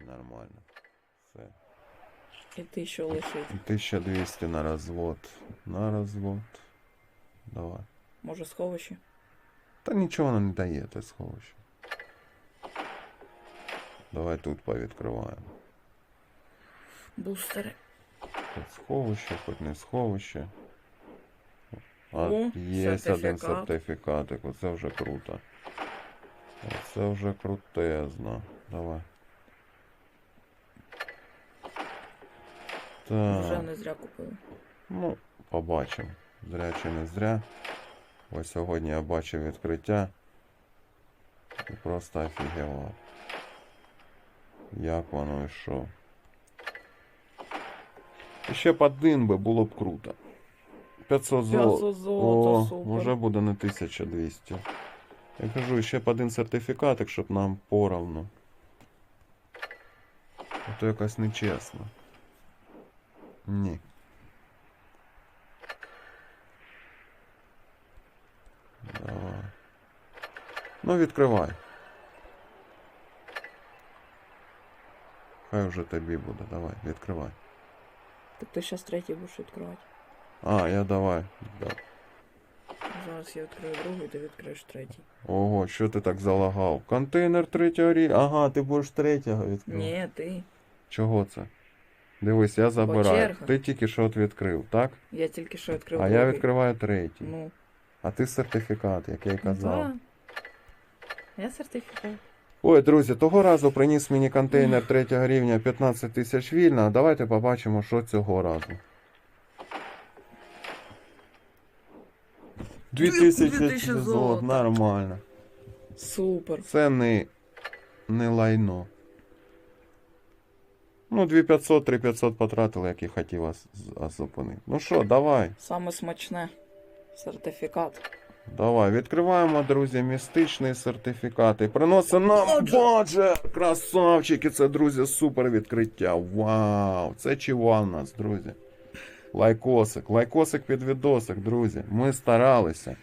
Нормально. Все. І ти що лишить? 1200 на розвод. На розвод. Давай. Може сховище? Та нічого воно не дає, те сховище. Давай тут повідкриваємо. Бустери. Хоч сховище, хоч не сховище. А, О, є один сертифікат. сертифікатик, оце вже круто. Оце вже крутезно. Давай. Вже не зря купили. Ну, побачимо. Зря чи не зря. Ось сьогодні я бачив відкриття. І просто офігівав. Як воно і що. І ще б один би було б круто. 500 золота. 500 О, вже буде не 1200. Я кажу, ще б один сертифікатик, щоб нам поровну. А то якось нечесно. Ні. Давай. Ну, відкривай. Хай вже тобі буде. Давай, відкривай. Так ти зараз третій будеш відкривати. А, я давай. Да. Зараз я відкрию другий, ти відкриєш третій. Ого, що ти так залагав? Контейнер третього рі. Ага, ти будеш третього відкривати. Ні, ти. Чого це? Дивись, я забираю. Ти тільки що от відкрив, так? Я тільки що відкрив А другий. я відкриваю третій. Ну, А ти сертифікат, як я й казав. да. Я сертифікат. Ой, друзі, того разу приніс мені контейнер третього рівня 15 тисяч вільно. Давайте побачимо, що цього разу. 2000 2000 золот, золота. нормально. Супер. Це не, не лайно. Ну, 2500, 3500 потратили, як і хотів вас зупинити. Ну що, давай, Саме смачне. Сертифікат. давай. Відкриваємо, друзі, містичний сертифікат. І приносить нам баджер! Красавчики, це, друзі, супер відкриття. Вау! Це чива у нас, друзі. Лайкосик, лайкосик під відосик, друзі. Ми старалися.